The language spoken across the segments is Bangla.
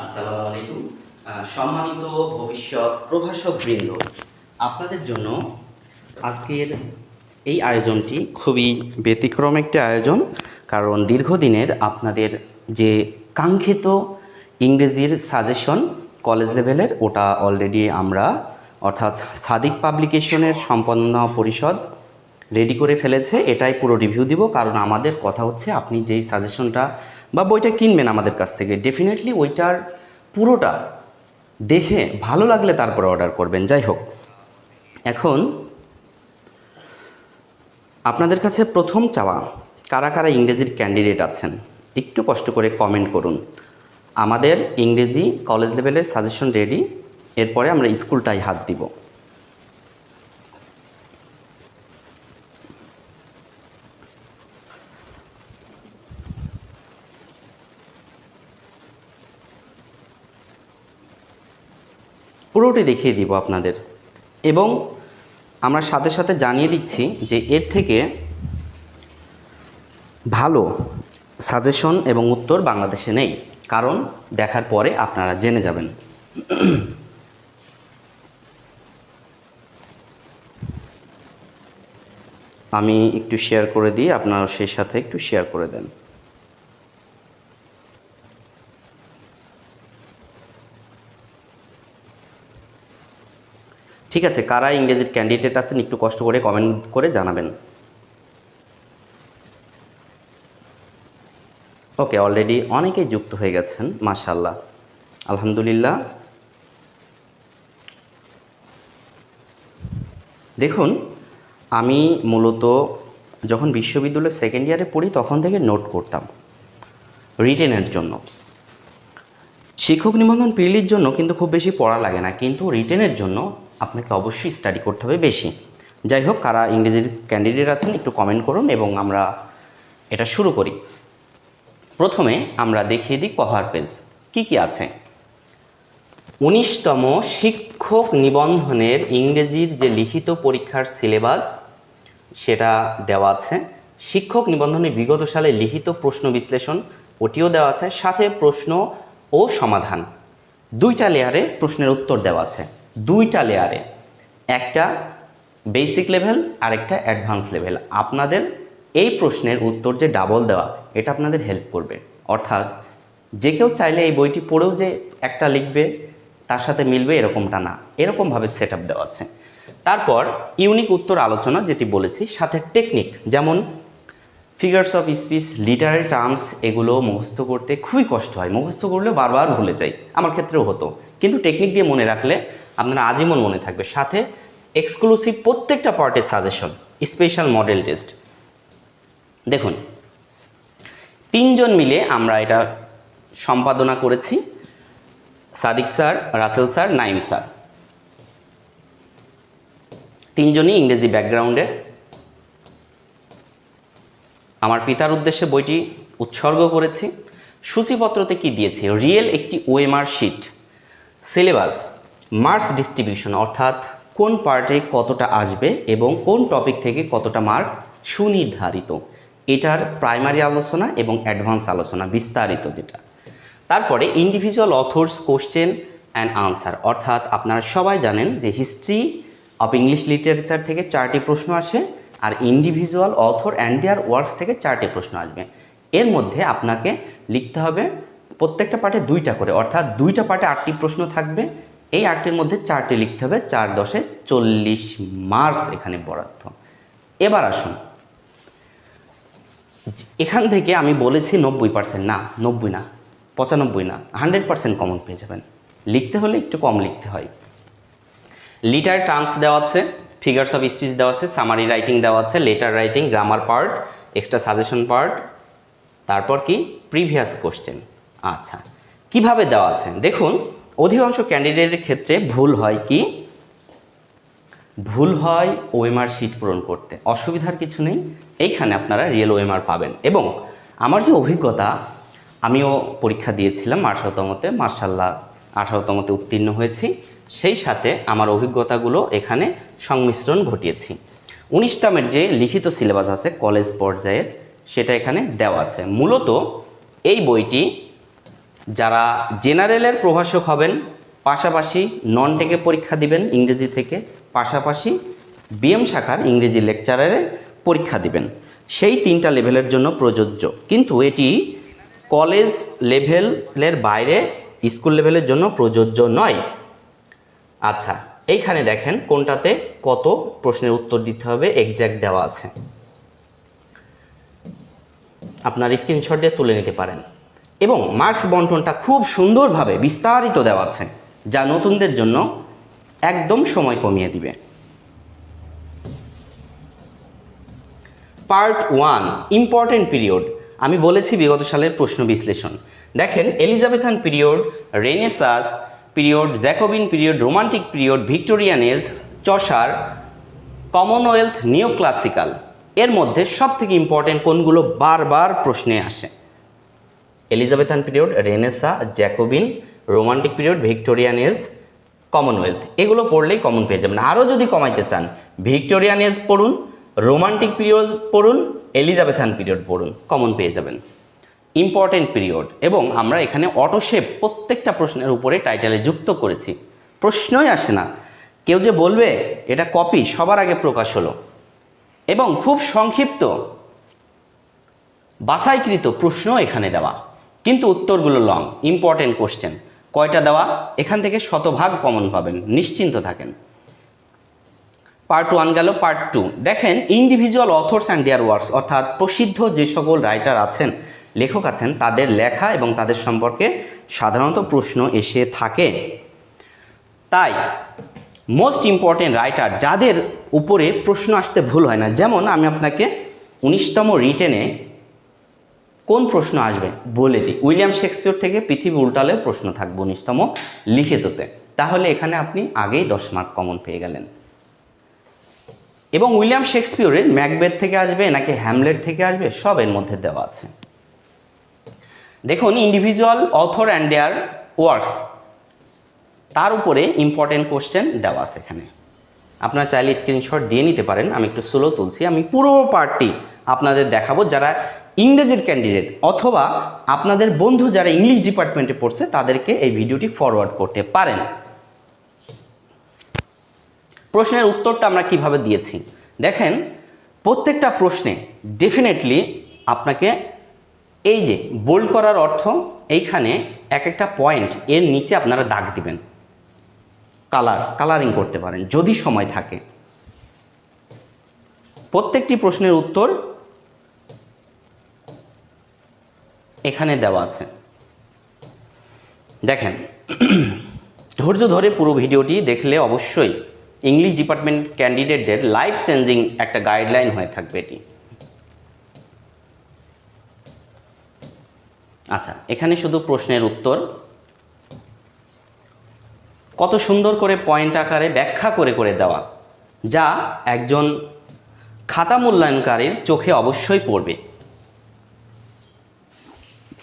আসসালামু আলাইকুম। সম্মানিত ভবিষ্যৎ প্রভাষক বৃন্দ আপনাদের জন্য আজকের এই আয়োজনটি খুবই ব্যতিক্রম একটি আয়োজন, কারণ দীর্ঘদিনের আপনাদের যে কাঙ্ক্ষিত ইংরেজির সাজেশন কলেজ লেভেলের, ওটা অলরেডি আমরা, অর্থাৎ সাদিক পাবলিকেশনের সম্পন্ন পরিষদ রেডি করে ফেলেছে। এটাই পুরো রিভিউ দিব, কারণ আমাদের কথা হচ্ছে আপনি যেই সাজেশনটা বা বইটা কিনবেন আমাদের কাছ থেকে। ডেফিনেটলি ওইটার পুরোটা দেখে ভালো লাগলে তারপরে অর্ডার করবেন। যাই হোক, এখন আপনাদের কাছে প্রথম চাওয়া, কারা কারা ইংরেজির ক্যান্ডিডেট আছেন? একটু কষ্ট করে কমেন্ট করুন। আমাদের ইংরেজি কলেজ লেভেলের সাজেশন রেডি এরপরে আমরা স্কুলটাই হাত দিব। পুরোটি দেখিয়ে দিব আপনাদের। এবং আমরা সাথে সাথে জানিয়ে দিচ্ছি যে এর থেকে ভালো সাজেশন এবং উত্তর বাংলাদেশে নেই। কারণ দেখার পরে আপনারা জেনে যাবেন। আমি একটু শেয়ার করে দিই, আপনারা সেই সাথে একটু শেয়ার করে দেন। ঠিক আছে, কারা ইংরেজির ক্যান্ডিডেট আছেন একটু কষ্ট করে কমেন্ট করে জানাবেন। ওকে অলরেডি অনেকেই যুক্ত হয়ে গেছেন মাশাল্লাহ আলহামদুলিল্লাহ। দেখুন, আমি মূলত যখন বিশ্ববিদ্যালয়ের সেকেন্ড ইয়ারে পড়ি, তখন থেকে নোট করতাম রিটেনের জন্য। শিক্ষক নিবন্ধন পিএলির জন্য কিন্তু খুব বেশি পড়া লাগে না, কিন্তু রিটেনের জন্য আপনাকে অবশ্যই স্টাডি করতে হবে বেশি। যাই হোক, কারা ইংরেজির ক্যান্ডিডেট আছেন একটু কমেন্ট করুন এবং আমরা এটা শুরু করি। প্রথমে আমরা দেখিয়ে দিই কভার পেজ। কি কি আছে? উনিশতম শিক্ষক নিবন্ধনের ইংরেজির যে লিখিত পরীক্ষার সিলেবাস সেটা দেওয়া আছে। শিক্ষক নিবন্ধনে বিগত সালে লিখিত প্রশ্ন বিশ্লেষণ, ওটিও দেওয়া আছে। সাথে প্রশ্ন ও সমাধান। দুইটা লেয়ারে প্রশ্নের উত্তর দেওয়া আছে। দুইটা লেয়ারে একটা বেসিক লেভেল আর একটা অ্যাডভান্স লেভেল আপনাদের এই প্রশ্নের উত্তর যে ডাবল দেওয়া, এটা আপনাদের হেল্প করবে। অর্থাৎ যে কেউ চাইলে এই বইটি পড়েও যে একটা লিখবে, তার সাথে মিলবে, এরকমটা না। এরকমভাবে সেট আপ দেওয়া আছে। তারপর ইউনিক উত্তর আলোচনা, যেটি বলেছি, সাথে টেকনিক যেমন figures of speech literary terms এগুলো মুখস্থ করতে খুবই কষ্ট হয়। মুখস্থ করলে বারবার ভুলে যাই। আমার ক্ষেত্রেও হতো। কিন্তু টেকনিক দিয়ে মনে রাখলে আপনারা আজীবন মনে থাকবে। সাথে এক্সক্লুসিভ প্রত্যেকটা পার্টের সাজেশন স্পেশাল মডেল টেস্ট দেখুন, তিনজন মিলে আমরা এটা সম্পাদনা করেছি। Sadik sir, Rasel sir, Naim sir. তিনজনই ইংরেজি ব্যাকগ্রাউন্ডের আমার পিতার উদ্দেশ্যে বইটি উৎসর্গ করেছি। সূচিপত্রতে কি দিয়েছি? রিয়েল একটি OMR sheet syllabus, marks distribution, অর্থাৎ কোন পার্টে কতটা আসবে এবং কোন টপিক থেকে কতটা মার্ক সুনির্ধারিত। এটার প্রাইমারি আলোচনা এবং অ্যাডভান্স আলোচনা, বিস্তারিত যেটা। তারপরে individual authors question and answer অর্থাৎ আপনারা সবাই জানেন যে হিস্ট্রি অফ ইংলিশ লিটারেচার থেকে চারটি প্রশ্ন আসে আর individual author and their works থেকে চারটি প্রশ্ন আসবে। এর মধ্যে আপনাকে লিখতে হবে প্রত্যেকটা পার্টে দুইটা করে, অর্থাৎ দুইটা পার্টে আটটি প্রশ্ন থাকবে। এই আটটির মধ্যে চারটি লিখতে হবে, চার দশে চল্লিশ মার্কস এখানে বরাদ্দ। এবার আসুন। এখান থেকে আমি বলেছি নব্বই পার্সেন্ট, না, নব্বই না, পঁচানব্বই না, হান্ড্রেড পার্সেন্ট কমন পেয়ে যাবেন। লিখতে হলে একটু কম লিখতে হয়। লিটার টার্মস দেওয়া আছে, ফিগার্স অফ স্পিচ দেওয়া আছে, সামারি রাইটিং দেওয়া আছে, letter writing, grammar part, extra suggestion part, তারপর কি, প্রিভিয়াস কোশ্চেন। আচ্ছা কীভাবে দেওয়া আছে? দেখুন, অধিকাংশ ক্যান্ডিডেটের ক্ষেত্রে ভুল হয় কি? ভুল হয় ওএমআর শিট পূরণ করতে। অসুবিধার কিছু নেই। এইখানে আপনারা রিয়েল ওএমআর পাবেন। এবং আমার যে অভিজ্ঞতা, আমিও পরীক্ষা দিয়েছিলাম, আঠারোতমতে মার্শাল্লাহ আঠারোতমতে উত্তীর্ণ হয়েছি। সেই সাথে আমার অভিজ্ঞতাগুলো এখানে সংমিশ্রণ ঘটিয়েছি। উনিশতমের যে লিখিত সিলেবাস আছে, কলেজ পর্যায়ের, সেটা এখানে দেওয়া আছে। মূলত এই বইটি যারা জেনারেলের প্রভাষক হবেন, পাশাপাশি নন টেকে পরীক্ষা দিবেন ইংরেজি থেকে, পাশাপাশি বিএম শাখার ইংরেজি লেকচারারে পরীক্ষা দিবেন। সেই তিনটা লেভেলের জন্য প্রযোজ্য। কিন্তু এটি কলেজ লেভেলের বাইরে স্কুল লেভেলের জন্য প্রযোজ্য নয়। আচ্ছা এইখানে দেখেন কোনটাতে কত প্রশ্নের উত্তর দিতে হবে এক্স্যাক্ট দেওয়া আছে। আপনার স্ক্রিনশট দিয়ে তুলে নিতে পারেন। এবং মার্কস বন্টনটা খুব সুন্দরভাবে বিস্তারিত দেওয়া আছে, যা নতুনদের জন্য একদম সময় কমিয়ে দিবে। Part one, important period. আমি বলেছি বিগত সালের প্রশ্ন বিশ্লেষণ। দেখেন, Elizabethan period, Renaissance period, Jacobean period, romantic period Victorian age Chaucer Commonwealth neo classical এর মধ্যে সব থেকে ইম্পর্টেন্ট কোনগুলো বারবার প্রশ্নে আসে। Elizabethan period, Renaissance, Jacobean, romantic period Victorian age Commonwealth. এগুলো পড়লেই কমন পেয়ে যাবেন। আরও যদি কমাইতে চান ভিক্টোরিয়ান এজ পড়ুন, রোমান্টিক পিরিয়ড পড়ুন, এলিজাবেথান পিরিয়ড পড়ুন কমন পেয়ে যাবেন। ইম্পর্টেন্ট পিরিয়ড, এবং আমরা এখানে অটোশেপ প্রত্যেকটা প্রশ্নের উপরে টাইটেলে যুক্ত করেছি। প্রশ্নই আসে না। কেউ যে বলবে, এটা কপি সবার আগে প্রকাশ হলো। এবং খুব সংক্ষিপ্ত, বাছাইকৃত প্রশ্ন এখানে দেওয়া। কিন্তু উত্তরগুলো লং ইম্পর্টেন্ট কোশ্চেন কয়টা দেওয়া? এখান থেকে শতভাগ কমন পাবেন, নিশ্চিন্ত থাকেন। পার্ট ওয়ান গেল পার্ট টু দেখেন individual authors and their works অর্থাৎ প্রসিদ্ধ যে সকল রাইটার আছেন, লেখক আছেন, তাদের লেখা এবং তাদের সম্পর্কে সাধারণত প্রশ্ন এসে থাকে। তাই মোস্ট ইম্পর্টেন্ট রাইটার যাদের উপরে প্রশ্ন আসতে ভুল হয় না, যেমন আমি আপনাকে উনিশতম রিটেনে কোন প্রশ্ন আসবে? বলে দিই। উইলিয়াম শেক্সপিয়র থেকে পৃথিবী উল্টালে প্রশ্ন থাকবে উনিশতম লিখিততে। তাহলে এখানে আপনি আগেই দশ মার্ক কমন পেয়ে গেলেন। এবং উইলিয়াম শেক্সপিয়রের ম্যাকবেথ থেকে আসবে, নাকি হ্যামলেট থেকে আসবে, সব এর মধ্যে দেওয়া আছে। দেখুন individual author and their works তার উপরে ইম্পর্টেন্ট কোশ্চেন দেওয়া আছে এখানে। আপনারা চাইলে স্ক্রিনশট দিয়ে নিতে পারেন। আমি একটু স্লো তুলছি। আমি পুরো পার্টটি আপনাদের দেখাবো। যারা ইংরেজির ক্যান্ডিডেট অথবা আপনাদের বন্ধু যারা ইংলিশ ডিপার্টমেন্টে পড়ছে, তাদেরকে এই ভিডিওটি ফরওয়ার্ড করতে পারেন। প্রশ্নের উত্তরটা আমরা কীভাবে দিয়েছি? দেখেন, প্রত্যেকটা প্রশ্নে ডেফিনেটলি আপনাকে এই যে বোল্ড করার অর্থ, এইখানে এক একটা পয়েন্ট এর নিচে আপনারা দাগ দিবেন। কালার কালারিং করতে পারেন, যদি সময় থাকে। প্রত্যেকটি প্রশ্নের উত্তর এখানে দেওয়া আছে। দেখেন, ধৈর্য ধরে পুরো ভিডিওটি দেখলে অবশ্যই ইংলিশ ডিপার্টমেন্ট ক্যান্ডিডেটদের লাইফ চেঞ্জিং একটা গাইডলাইন হয়ে থাকবে এটি। আচ্ছা এখানে শুধু প্রশ্নের উত্তর। কত সুন্দর করে পয়েন্ট আকারে ব্যাখ্যা করে করে দেওয়া, যা একজন খাতা মূল্যায়নকারীর চোখে অবশ্যই পড়বে।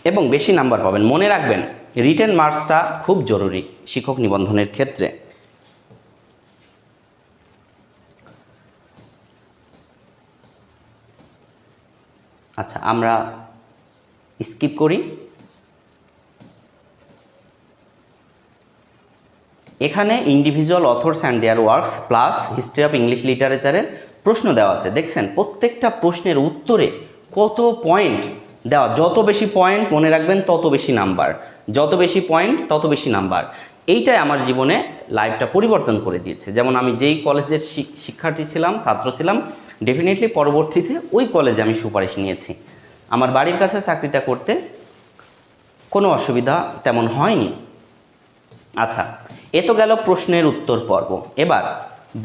এবং বেশি নাম্বার পাবেন। মনে রাখবেন রিটেন মার্কসটা খুব জরুরি শিক্ষক নিবন্ধনের ক্ষেত্রে। আচ্ছা আমরা স্কিপ করি। এখানে individual authors and their works plus history of English লিটারেচারের প্রশ্ন দেওয়া আছে। দেখছেন, প্রত্যেকটা প্রশ্নের উত্তরে কত পয়েন্ট দেওয়া, যত বেশি পয়েন্ট মনে রাখবেন তত বেশি নাম্বার যত বেশি পয়েন্ট তত বেশি নাম্বার এইটাই আমার জীবনে লাইফটা পরিবর্তন করে দিয়েছে। যেমন আমি যেই কলেজের শিক্ষার্থী ছিলাম, ছাত্র ছিলাম ডেফিনেটলি পরবর্তীতে ওই কলেজে আমি সুপারিশ নিয়েছি। আমার বাড়ির কাছে চাকরিটা করতে কোনো অসুবিধা তেমন হয়নি। আচ্ছা এ তো গেল প্রশ্নের উত্তর পর্ব। এবার,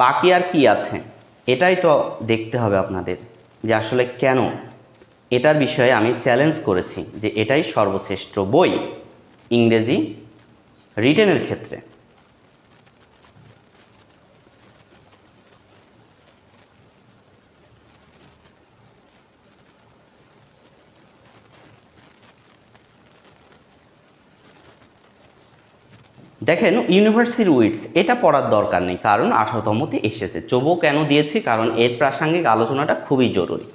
বাকি আর কি আছে? এটাই তো দেখতে হবে আপনাদের যে আসলে কেন এটার বিষয়ে আমি চ্যালেঞ্জ করেছি যে এটাই সর্বশ্রেষ্ঠ বই ইংরেজি রিটেনের ক্ষেত্রে। দেখেন ইউনিভার্সিটি উইটস এটা পড়ার দরকার নেই, কারণ আঠারোতমতে এসেছে। চবো কেন দিয়েছি? কারণ এর প্রাসঙ্গিক আলোচনাটা খুবই জরুরি।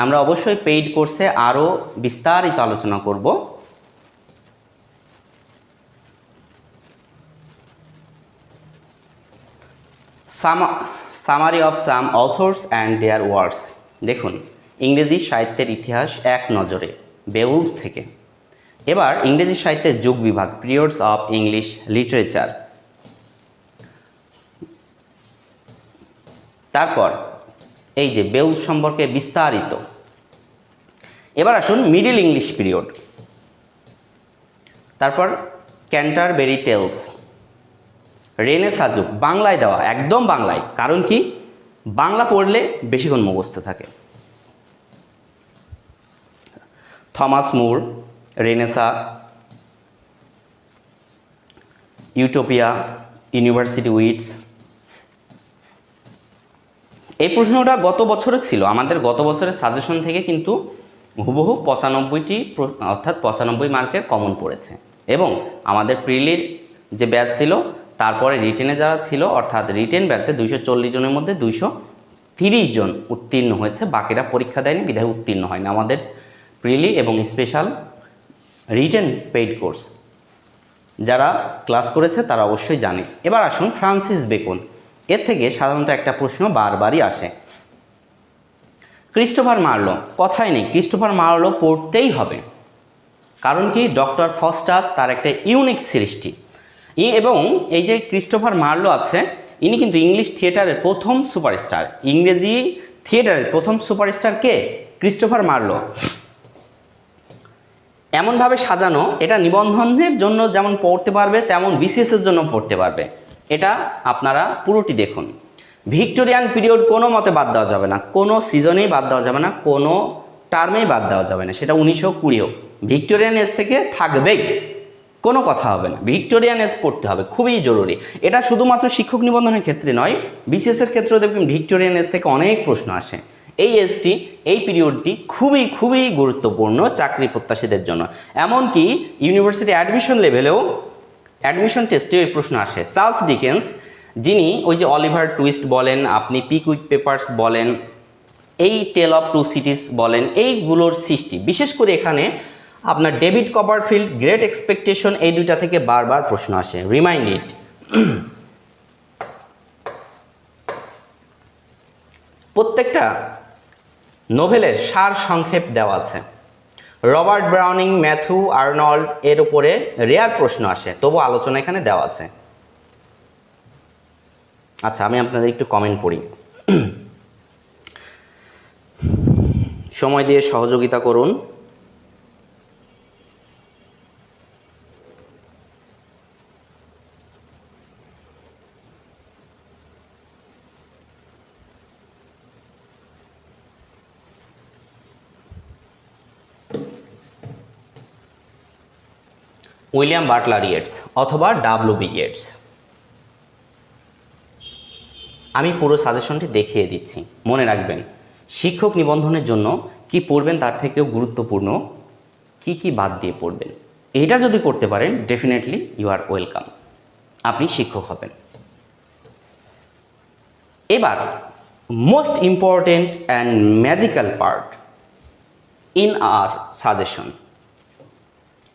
আমরা অবশ্যই পেইড কোর্সে আরও বিস্তারিত আলোচনা করব। Summary of some authors and their words দেখুন, ইংরেজি সাহিত্যের ইতিহাস এক নজরে বেউলফ থেকে। এবার ইংরেজি সাহিত্যের যুগ বিভাগ পিরিয়ডস অফ ইংলিশ লিটারেচার তারপর এই যে বেউল সম্পর্কে বিস্তারিত। এবার আসুন মিডিল ইংলিশ পিরিয়ড। তারপর ক্যান্টারবেরি টেলস। রেনে সাজুক, বাংলায় দেওয়া, একদম বাংলায়। কারণ কি? বাংলা পড়লে বেশিক্ষণ মুখস্থ থাকে। Thomas More, Renaissance, Utopia, University Wits এই প্রশ্নটা গত বছরে ছিল। আমাদের গত বছরের সাজেশন থেকে কিন্তু হুবহু পঁচানব্বইটি অর্থাৎ পঁচানব্বই মার্কের কমন পড়েছে। এবং আমাদের প্রিলির যে ব্যাচ ছিল, তারপরে রিটেনে যারা ছিল, অর্থাৎ রিটেন ব্যাচে দুইশো চল্লিশ জনের মধ্যে দুইশো তিরিশ জন উত্তীর্ণ হয়েছে, বাকিরা পরীক্ষা দেয়নি, বিধায় উত্তীর্ণ হয়নি। আমাদের প্রিলি এবং স্পেশাল রিটেন পেইড কোর্স যারা ক্লাস করেছে তারা অবশ্যই জানে। এবার আসুন ফ্রান্সিস বেকন এর থেকে সাধারণত একটা প্রশ্ন বারবারই আসে। ক্রিস্টোফার মার্লো, কথাই নেই, ক্রিস্টোফার মার্লো পড়তেই হবে। কারণ কি? ডক্টর ফস্টাস তার একটা ইউনিক সৃষ্টি। এবং এই যে ক্রিস্টোফার মার্লো আছে, ইনি কিন্তু ইংলিশ থিয়েটারের প্রথম সুপারস্টার। ইংরেজি থিয়েটারের প্রথম সুপারস্টার কে? Christopher Marlowe. এমনভাবে সাজানো, এটা নিবন্ধনের জন্য যেমন পড়তে পারবে, তেমন বিসিএসের জন্য পড়তে পারবে। এটা আপনারা পুরোটি দেখুন। ভিক্টোরিয়ান পিরিয়ড কোনো মতে বাদ দেওয়া যাবে না। কোনো সিজনেই বাদ দেওয়া যাবে না, কোনো টার্মেই বাদ দেওয়া যাবে না। সেটা উনিশশো কুড়ি হোক। ভিক্টোরিয়ান এজ থেকে থাকবেই। কোনো কথা হবে না। ভিক্টোরিয়ান এজ পড়তে হবে। খুবই জরুরি। এটা শুধুমাত্র শিক্ষক নিবন্ধনের ক্ষেত্রে নয়, বিসিএসের ক্ষেত্রেও দেখবেন ভিক্টোরিয়ান এজ থেকে অনেক প্রশ্ন আসে। এই এজটি, এই পিরিয়ডটি খুবই খুবই গুরুত্বপূর্ণ চাকরি প্রত্যাশীদের জন্য। এমনকি ইউনিভার্সিটি অ্যাডমিশন লেভেলেও অ্যাডমিশন টেস্টে এই প্রশ্ন আসে। চার্লস ডিকেন্স, যিনি ওই যে অলিভার টুইস্ট বলেন, আপনি পিকুইক পেপার্স বলেন, এই টেল অফ টু সিটিস বলেন, এইগুলোর সৃষ্টি। বিশেষ করে এখানে আপনার ডেভিড কপারফিল্ড, গ্রেট এক্সপেকটেশন, এই দুইটা থেকে বারবার প্রশ্ন আসে। Remind it. প্রত্যেকটা নোভেলের সার সংক্ষেপ দেওয়া আছে। রবার্ট ব্রাউনিং, ম্যাথু আর্নল্ড এর উপরে রেয়ার প্রশ্ন আসে। তবু আলোচনা এখানে দেওয়া আছে। আচ্ছা আমি আপনাদের একটু কমেন্ট পড়ি। সময় দিয়ে সহযোগিতা করুন। উইলিয়াম বাটলার ইয়েটস অথবা ডাব্লু বি ইয়েটস। আমি পুরো সাজেশনটি দেখিয়ে দিচ্ছি। মনে রাখবেন, শিক্ষক নিবন্ধনের জন্য কি পড়বেন তার থেকেও গুরুত্বপূর্ণ, কি কি বাদ দিয়ে পড়বেন। এটা যদি করতে পারেন ডেফিনেটলি ইউ আর ওয়েলকাম আপনি শিক্ষক হবেন। এবার most important and magical part in our suggestion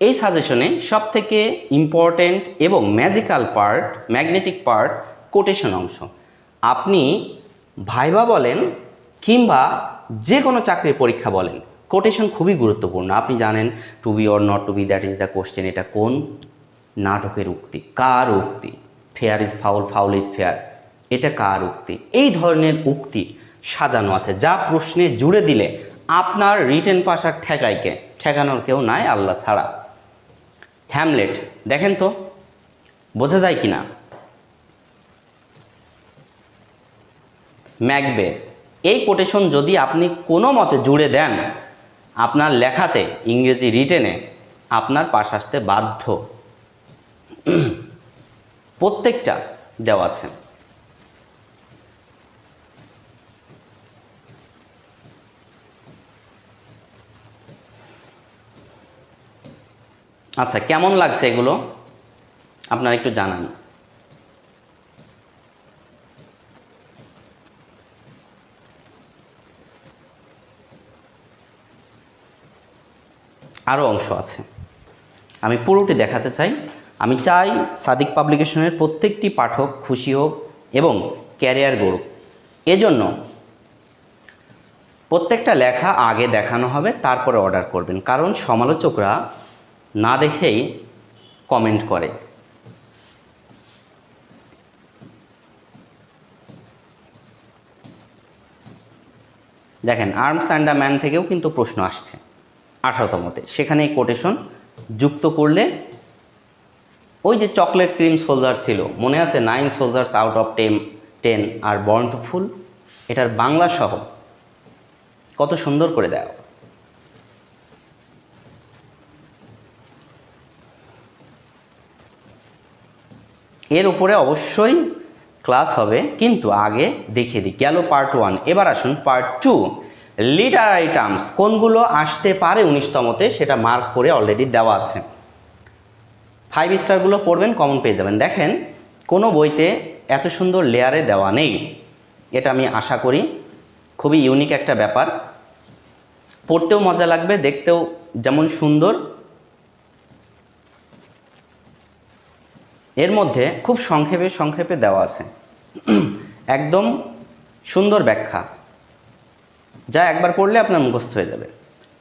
এই সাজেশনে সব থেকে ইম্পর্ট্যান্ট এবং magical part magnetic part quotation অংশ। আপনি ভাইবা বলেন কিংবা যে কোনো চাকরির পরীক্ষা বলেন কোটেশন খুবই গুরুত্বপূর্ণ। আপনি জানেন to be or not to be that is the question এটা কোন নাটকের উক্তি, কার উক্তি? Fair is foul foul is fair এটা কার উক্তি? এই ধরনের উক্তি সাজানো আছে, যা প্রশ্নে জুড়ে দিলে আপনার রিটেন পাশার ঠেকাইকে ঠেকানোর কেউ নাই, আল্লাহ ছাড়া। হ্যামলেট দেখেন তো, বোঝা যায় কি না ম্যাকবে, এই কোটেশন যদি আপনি কোনো মতে জুড়ে দেন, আপনার লেখাতে ইংরেজি রিটেনে আপনার পাশ আসতে বাধ্য। প্রত্যেকটা দেওয়া আছে। আচ্ছা কেমন লাগছে এগুলো? আপনারা একটু জানান। আরও অংশ আছে। আমি পুরোটি দেখাতে চাই। আমি চাই সাদিক পাবলিকেশনের প্রত্যেকটি পাঠক খুশি হোক এবং ক্যারিয়ার গড়ুক। এজন্য প্রত্যেকটা লেখা আগে দেখানো হবে, তারপরে অর্ডার করবেন। কারণ সমালোচকরা না দেখেই কমেন্ট করে। দেখেন আর্মস অ্যান্ড দ্য ম্যান থেকেও কিন্তু প্রশ্ন আসছে আঠারোতমতে সেখানে কোটেশন যুক্ত করলে ওই যে চকলেট ক্রিম সোলজার ছিল, মনে আছে? Nine soldiers out of ten ten are born to fool এটার বাংলা সহ কত সুন্দর করে দেওয়া এর উপরে অবশ্যই ক্লাস হবে, কিন্তু আগে দেখিয়ে দিই। গেল পার্ট ওয়ান এবার আসুন পার্ট টু লিটারারি টার্মস কোনগুলো আসতে পারে উনিশতমতে? সেটা মার্ক করে অলরেডি দেওয়া আছে। ফাইভ স্টারগুলো পড়বেন কমন পেয়ে যাবেন। দেখেন, কোনো বইতে এত সুন্দর লেয়ারে দেওয়া নেই। এটা আমি আশা করি। খুবই ইউনিক একটা ব্যাপার। পড়তেও মজা লাগবে, দেখতেও যেমন সুন্দর। এর মধ্যে খুব সংক্ষেপে সংক্ষেপে দেওয়া আছে। একদম সুন্দর ব্যাখ্যা। যা একবার পড়লে আপনার মুখস্থ হয়ে যাবে।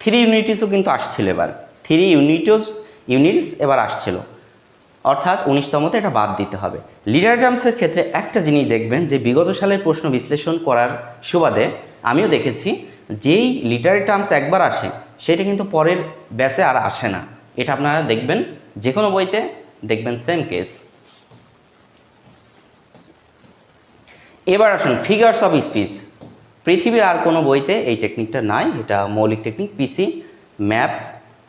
থ্রি ইউনিটিসও কিন্তু আসছিল এবার। থ্রি ইউনিটস ইউনিটস এবার আসছিল। অর্থাৎ উনিশতমতে এটা বাদ দিতে হবে। লিটার টার্মসের ক্ষেত্রে একটা জিনিস দেখবেন যে বিগত সালের প্রশ্ন বিশ্লেষণ করার সুবাদে আমিও দেখেছি যেই লিটারি টার্মস একবার আসে, সেটা কিন্তু পরের ব্যাচে আর আসে না। এটা আপনারা দেখবেন যে কোনো বইতে দেখবেন সেম কেস এবার আসুন ফিগার্স অফ স্পিচ পৃথিবীর আর কোনো বইতে এই টেকনিকটা নাই, এটা মৌলিক টেকনিক পিসি ম্যাপ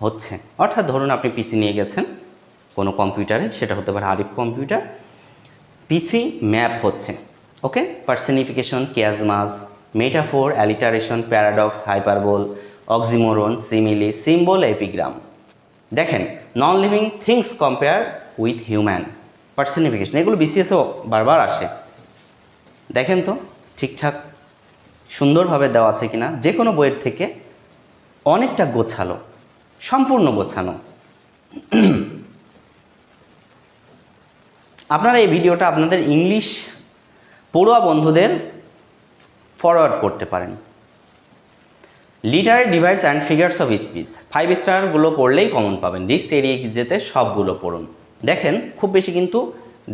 হচ্ছে। অর্থাৎ ধরুন আপনি পিসি নিয়ে গেছেন, কোনো কম্পিউটারে সেটা হতে পারে আরিফ কম্পিউটার পিসি ম্যাপ হচ্ছে। Okay personification chiasmus metaphor alliteration paradox hyperbole oxymoron simile symbol epigram দেখেন non living things compare with human personification এগুলো বিসিএসও বারবার আসে। দেখেন তো, ঠিকঠাক সুন্দরভাবে দেওয়া আছে কিনা যে কোনো বইয়ের থেকে অনেকটা গোছালো, সম্পূর্ণ গোছানো। আপনারা এই ভিডিওটা আপনাদের ইংলিশ পড়ুয়া বন্ধুদের ফরওয়ার্ড করতে পারেন। Literary device and figures of speech five স্টারগুলো পড়লেই কমন পাবেন। রিক্স এড়িয়ে যেতে সবগুলো পড়ুন। দেখেন, খুব বেশি কিন্তু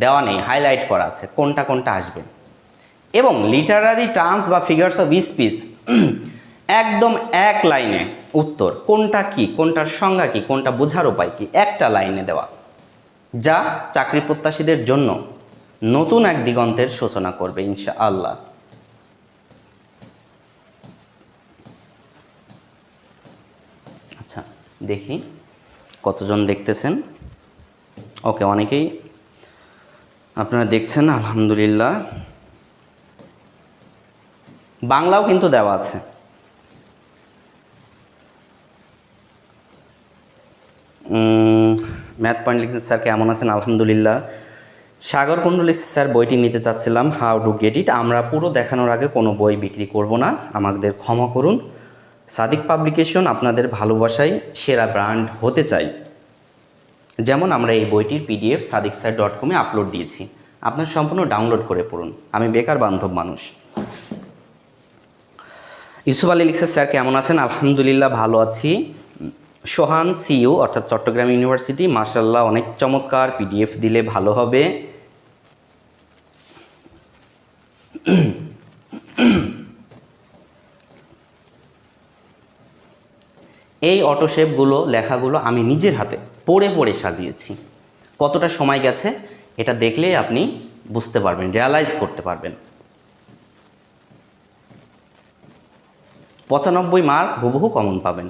দেওয়া নেই হাইলাইট করা আছে, কোনটা কোনটা আসবে। এবং লিটারারি টার্মস বা ফিগার্স অফ স্পিচ একদম এক লাইনে উত্তর। কোনটা কি? কোনটার সংজ্ঞা কি? কোনটা বোঝার উপায় কি? একটা লাইনে দেওয়া। যা চাকরি প্রত্যাশীদের জন্য নতুন এক দিগন্তের সূচনা করবে ইনশা আল্লাহ আচ্ছা দেখি কতজন দেখতেছেন। ওকে, অনেকেই আপনারা দেখছেন, আলহামদুলিল্লাহ। বাংলাও কিন্তু দেওয়া আছে। ম্যাথ পয়েন্ট লিখছেন স্যার কেমন আছেন? আলহামদুলিল্লাহ। সাগর কুণ্ডল স্যার বইটি নিতে চাচ্ছিলাম, হাউ টু গেট ইট। আমরা পুরো দেখানোর আগে কোনো বই বিক্রি করব না। আমাদের ক্ষমা করুন। সাদিক পাবলিকেশন আপনাদের ভালোবাসায় সেরা ব্র্যান্ড হতে চাই। যেমন আমরা এই বইটির পিডিএফ সাদিক স্যার ডট কমে আপলোড দিয়েছি। আপনার সম্পূর্ণ ডাউনলোড করে পড়ুন। আমি বেকার বান্ধব মানুষ। ইউসুফ আলী লিখছে, স্যার, কেমন আছেন? আলহামদুলিল্লাহ ভালো আছি। সোহান সিইউ অর্থাৎ চট্টগ্রাম ইউনিভার্সিটি। মার্শাল্লাহ অনেক চমৎকার পিডিএফ দিলে ভালো হবে। এই অটোশেপগুলো, লেখাগুলো আমি নিজের হাতে পড়ে পড়ে সাজিয়েছি। কতটা সময় গেছে, এটা দেখলে আপনি বুঝতে পারবেন রিয়ালাইজ করতে পারবেন। পঁচানব্বই মার্ক হুবহু কমন পাবেন।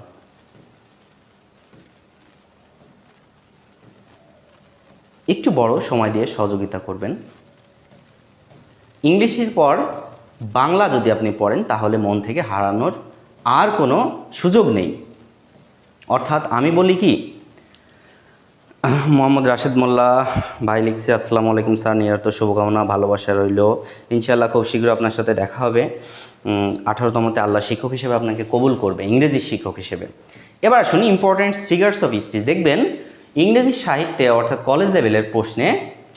একটু বড় সময় দিয়ে সহযোগিতা করবেন। ইংলিশের পর বাংলা যদি আপনি পড়েন, তাহলে মন থেকে হারানোর আর কোনো সুযোগ নেই। অর্থাৎ আমি বলি কি, মোহাম্মদ রাশেদ মোল্লা, ভাই লিখছে, আসসালামু আলাইকুম স্যার নিরত শুভকামনা, ভালোবাসা রইল। ইনশাআল্লাহ খুব শীঘ্র আপনার সাথে দেখা হবে। আঠারোতমতে আল্লাহ শিক্ষক হিসেবে আপনাকে কবুল করবে, ইংরেজি শিক্ষক হিসেবে। এবার আসুন ইম্পর্টেন্ট ফিগার্স অফ স্পিচ দেখবেন, ইংরেজি সাহিত্যে, অর্থাৎ কলেজ লেভেলের প্রশ্নে,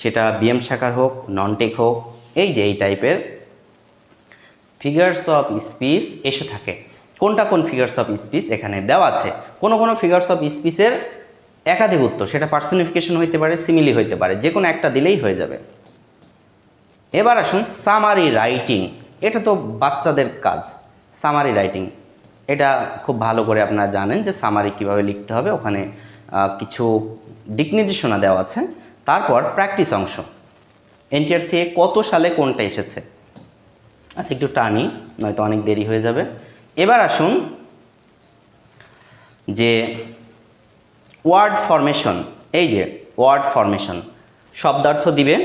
সেটা বিএম শাখার হোক নন টেক হোক, এই যে এই টাইপের ফিগার্স অফ স্পিচ এসে থাকে। কোনটা কোন ফিগার্স অফ স্পিচ এখানে দেওয়া আছে? কোনো কোনো ফিগার্স অফ স্পিচের একাধিক উত্তর, সেটা পার্সনিফিকেশন হইতে পারে সিমিলি হইতে পারে যে কোনো একটা দিলেই হয়ে যাবে। এবার আসুন সামারি রাইটিং এটা তো বাচ্চাদের কাজ সামারি রাইটিং এটা খুব ভালো করে আপনারা জানেন যে সামারি কীভাবে লিখতে হবে, ওখানে কিছু দিক নির্দেশনা দেওয়া আছে। তারপর প্র্যাকটিস অংশ। এনটিআরসি কত সালে কোনটা এসেছে? আচ্ছা একটু টানি, নয়তো অনেক দেরি হয়ে যাবে। এবার আসুন যে ওয়ার্ড ফরমেশন এই যে ওয়ার্ড ফরমেশন শব্দার্থ দিবে।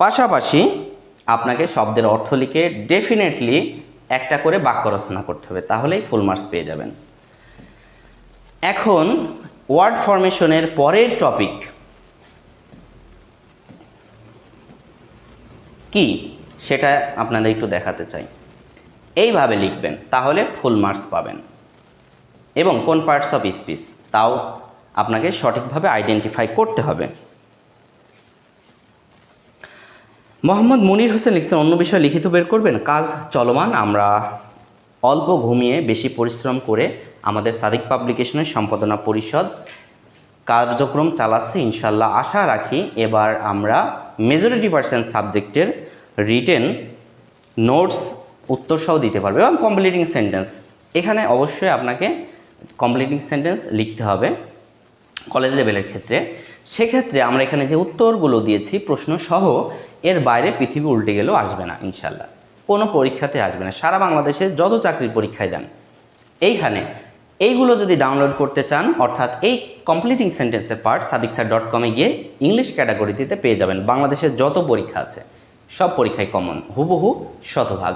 পাশাপাশি আপনাকে শব্দের অর্থ লিখে ডেফিনেটলি একটা করে বাক্য রচনা করতে হবে, তাহলেই ফুল মার্কস পেয়ে যাবেন। এখন ওয়ার্ড ফরমেশনের পরের টপিক কি? সেটা আপনাদের একটু দেখাতে চাই। এইভাবে লিখবেন, তাহলে ফুল মার্কস পাবেন। এবং কোন পার্টস অফ স্পিচ তাও আপনাকে সঠিকভাবে আইডেন্টিফাই করতে হবে। মোহাম্মদ মুনির হোসেন লিখছেন, অন্য বিষয় লিখিত বের করবেন? কাজ চলমান, আমরা অল্প ঘুমিয়ে বেশি পরিশ্রম করে আমাদের সাদিক পাবলিকেশনের সম্পাদনা পরিষদ কার্যক্রম চালাচ্ছে ইনশাল্লাহ আশা রাখি। এবার আমরা মেজরিটি পার্সেন্ট সাবজেক্টের রিটেন নোটস উত্তরসহ দিতে পারবে এবং কমপ্লিটিং সেন্টেন্স এখানে অবশ্যই আপনাকে কমপ্লিটিং সেন্টেন্স লিখতে হবে। কলেজ লেভেলের ক্ষেত্রে, সেক্ষেত্রে আমরা এখানে যে উত্তরগুলো দিয়েছি প্রশ্ন সহ, এর বাইরে পৃথিবী উল্টে গেলেও আসবে না ইনশাল্লাহ কোনো পরীক্ষাতে আসবে না। সারা বাংলাদেশে যত চাকরির পরীক্ষায় দেন এইখানে এইগুলো যদি ডাউনলোড করতে চান, অর্থাৎ এই কমপ্লিটিং সেন্টেন্সের পার্ট সাদিক স্যার ডট কমে গিয়ে ইংলিশ ক্যাটাগরিতে পেয়ে যাবেন। বাংলাদেশের যত পরীক্ষা আছে, সব পরীক্ষায় কমন হুবহু শতভাগ।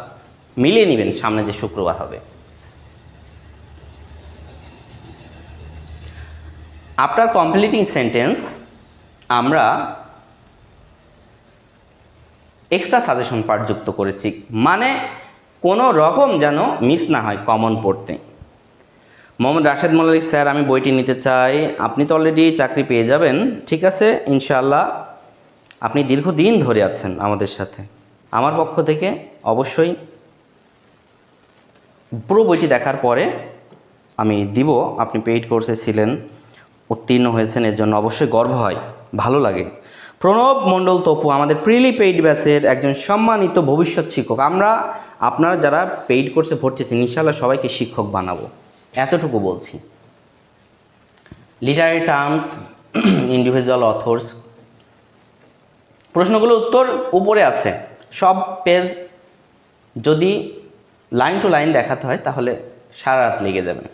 মিলিয়ে নেবেন, সামনে যে শুক্রবার হবে। আফটার কমপ্লিটিং সেন্টেন্স আমরা এক্সট্রা সাজেশন পার্ট যুক্ত করেছি। মানে কোনো রকম যেন মিস না হয় কমন পড়তে। মোহাম্মদ রাশেদ মোল্লারি স্যার, আমি বইটি নিতে চাই। আপনি তো অলরেডি চাকরি পেয়ে যাবেন, ঠিক আছে? ইনশাআল্লাহ আপনি দীর্ঘদিন ধরে আছেন আমাদের সাথে। আমার পক্ষ থেকে অবশ্যই পুরো বইটি দেখার পরে আমি দিব। আপনি পেইড কোর্সে ছিলেন। উত্তীর্ণ হয়েছেন, এর জন্য অবশ্যই গর্ব হয়, ভালো লাগে। প্রণব মণ্ডল তপু আমাদের প্রিলি পেইড ব্যাচের একজন সম্মানিত ভবিষ্যৎ শিক্ষক। আমরা আপনারা যারা পেইড কোর্সে ভর্তি আছেন ইনশাল্লাহ সবাইকে শিক্ষক বানাবো। এতটুকু বলছি। লিটারি টার্মস ইন্ডিভিজুয়াল অথর্স প্রশ্নগুলো উত্তর উপরে আছে। সব পেজ যদি লাইন টু লাইন দেখাতে হয়, তাহলে সারা রাত লেগে যাবে।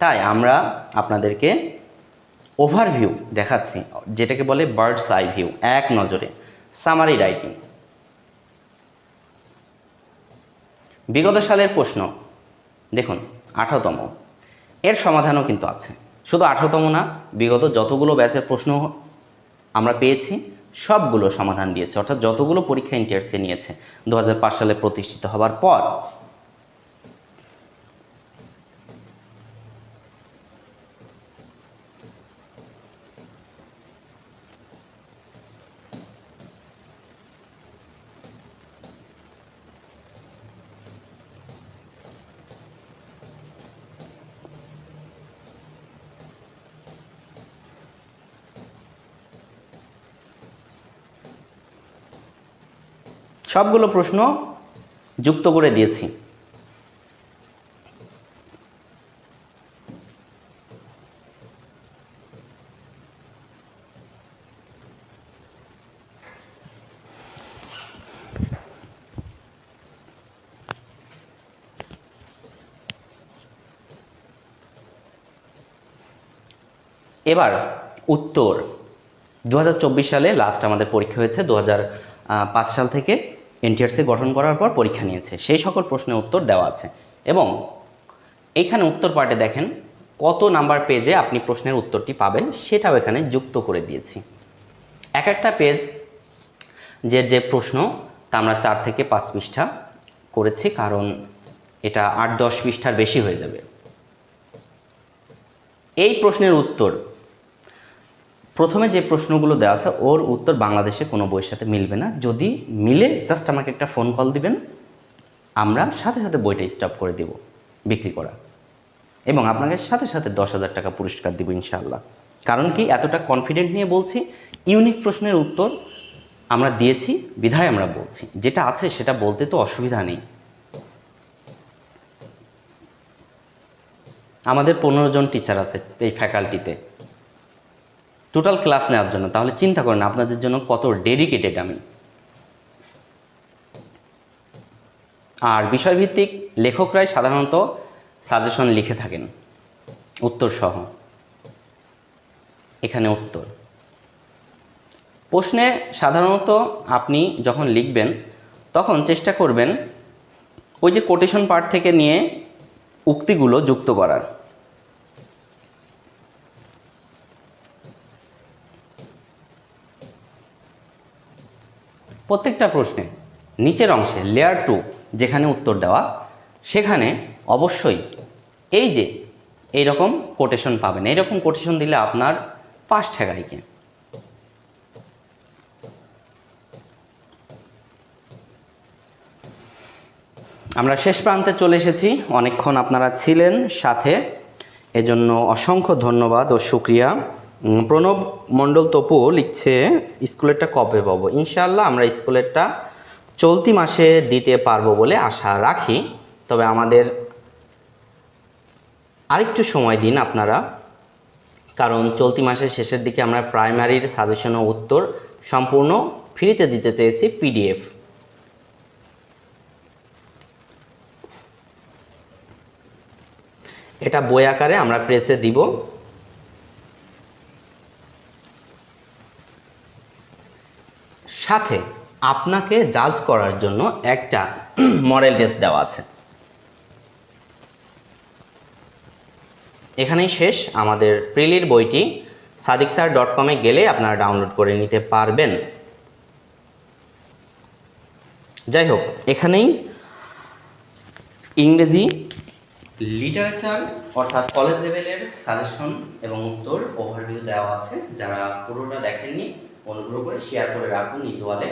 তাই আমরা আপনাদেরকে ওভারভিউ দেখাচ্ছি, যেটাকে বলে বার্ডস আই ভিউ এক নজরে সামারি রাইটিং বিগত সালের প্রশ্ন, দেখুন, আঠারোতম। এর সমাধানও কিন্তু আছে। শুধু আঠারোতম না, বিগত যতগুলো ব্যাচের প্রশ্ন আমরা পেয়েছি, সবগুলো সমাধান দিয়েছে। অর্থাৎ যতগুলো পরীক্ষা ইন্টারসে নিয়েছে দু হাজার পাঁচ সালে প্রতিষ্ঠিত হবার পর। সবগুলো প্রশ্ন যুক্ত করে দিয়েছি। এবার উত্তর। দু হাজার চব্বিশ সালে লাস্ট আমাদের পরীক্ষা হয়েছে। দু সাল থেকে এনটিআরসি গঠন করার পর পরীক্ষা নিয়েছে। সেই সকল প্রশ্নের উত্তর দেওয়া আছে। এবং এখানে উত্তর পার্টে দেখেন, কত নাম্বার পেজে আপনি প্রশ্নের উত্তরটি পাবেন সেটাও এখানে যুক্ত করে দিয়েছি। এক একটা পেজ যে যে প্রশ্ন তা আমরা চার থেকে পাঁচ পৃষ্ঠা করেছি, কারণ এটা আট দশ পৃষ্ঠার বেশি হয়ে যাবে। এই প্রশ্নের উত্তর প্রথমে যে প্রশ্নগুলো দেওয়া আছে, ওর উত্তর বাংলাদেশে কোনো বইয়ের সাথে মিলবে না। যদি মিলে জাস্ট আমাকে একটা ফোন কল দিবেন, আমরা সাথে সাথে বইটা স্টপ করে দেব, বিক্রি করা। এবং আপনাকে সাথে সাথে দশ হাজার টাকা পুরস্কার দিব ইনশাআল্লাহ। কারণ কি, এতটা কনফিডেন্ট নিয়ে বলছি ইউনিক প্রশ্নের উত্তর আমরা দিয়েছি, বিধায় আমরা বলছি। যেটা আছে, সেটা বলতে তো অসুবিধা নেই। আমাদের পনেরো জন টিচার আছে এই ফ্যাকাল্টিতে টোটাল ক্লাস নেওয়ার জন্য। তাহলে চিন্তা করেন, আপনাদের জন্য কত ডেডিকেটেড আমি। আর বিষয়ভিত্তিক লেখকরাই সাধারণত সাজেশন লিখে থাকেন। উত্তর সহ। এখানে উত্তর। প্রশ্নে সাধারণত আপনি যখন লিখবেন, তখন চেষ্টা করবেন ওই যে কোটেশন পার্ট থেকে নিয়ে উক্তিগুলো যুক্ত করার। প্রত্যেকটা প্রশ্নে নিচের অংশে লেয়ার টু যেখানে উত্তর দেওয়া সেখানে অবশ্যই এই যে এইরকম কোটেশন পাবেন এইরকম কোটেশন দিলে আপনার পাশ ঠেকাইকে আমরা শেষ প্রান্তে চলে এসেছি অনেকক্ষণ আপনারা ছিলেন সাথে এজন্য অসংখ্য ধন্যবাদ ও শুক্রিয়া। উম, প্রণব মণ্ডল তপু লিখছে, স্কুলেরটা কবে পাবো? ইনশাল্লাহ আমরা স্কুলেরটা চলতি মাসে দিতে পারব বলে আশা রাখি। তবে আমাদের আরেকটু সময় দিন আপনারা, কারণ চলতি মাসের শেষের দিকে আমরা প্রাইমারির সাজেশন ও উত্তর সম্পূর্ণ ফ্রিতে দিতে চেয়েছি পিডিএফ। এটা বই আকারে আমরা প্রেসে দিব। সাথে আপনাকে জাজ করার জন্য একটা মডেল টেস্ট দেওয়া আছে। এখানেই শেষ। আমাদের প্রিলির বইটি সাদিক ডট কমে গেলে আপনারা ডাউনলোড করে নিতে পারবেন। যাই হোক, এখানেই ইংরেজি লিটারেচার অর্থাৎ কলেজ লেভেলের সাজেশন এবং উত্তর ওভারভিউ দেওয়া আছে। যারা পুরোটা দেখেননি অনুগ্রহ করে শেয়ার করে রাখুন নিজ ওয়ালে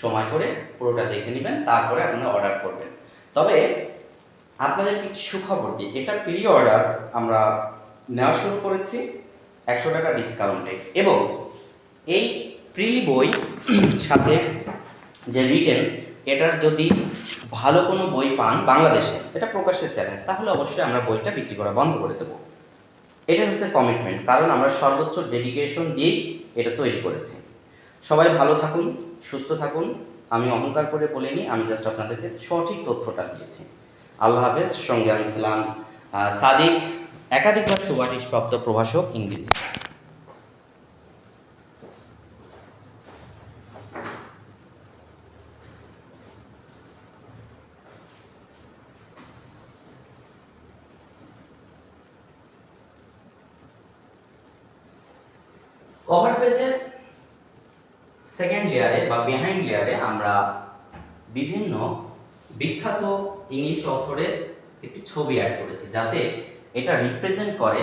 সময় করে পুরোটা দেখে নেবেন, তারপরে আপনারা অর্ডার করবেন। তবে আপনাদের একটি সুখবর দিই এটা প্রি অর্ডার আমরা নেওয়া শুরু করেছি একশো টাকা ডিসকাউন্টে এবং এই প্রিলি বই সাথে যে রিটেন এটার যদি ভালো কোনো বই পান বাংলাদেশে, এটা প্রকাশের চ্যালেঞ্জ তাহলে অবশ্যই আমরা বইটা বিক্রি করা বন্ধ করে দেবো। এটা হচ্ছে কমিটমেন্ট কারণ আমরা সর্বোচ্চ ডেডিকেশন দিয়েই এটা তৈরি করেছি। সবাই ভালো থাকুন, সুস্থ থাকুন। আমি অহংকার করে বলিনি, আমি জাস্ট আপনাদেরকে সঠিক তথ্যটা দিয়েছি। আল্লাহ হাফেজ, সঙ্গে আমি ইসলাম সাদিক, একাধিকবার সুপারিশ প্রাপ্ত প্রভাষক ইংরেজি কভার পেজের সেকেন্ড লেয়ারে বা বিহাইন্ড লেয়ারে আমরা বিভিন্ন বিখ্যাত ইংলিশ অথরের একটি ছবি অ্যাড করেছি যাতে এটা রিপ্রেজেন্ট করে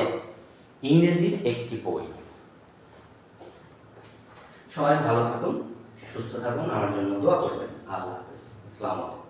ইংরেজির একটি বই। সবাই ভালো থাকুন, সুস্থ থাকুন, আমার জন্য দোয়া করবেন। আল্লাহ হাফেজ। আসসালামু আলাইকুম।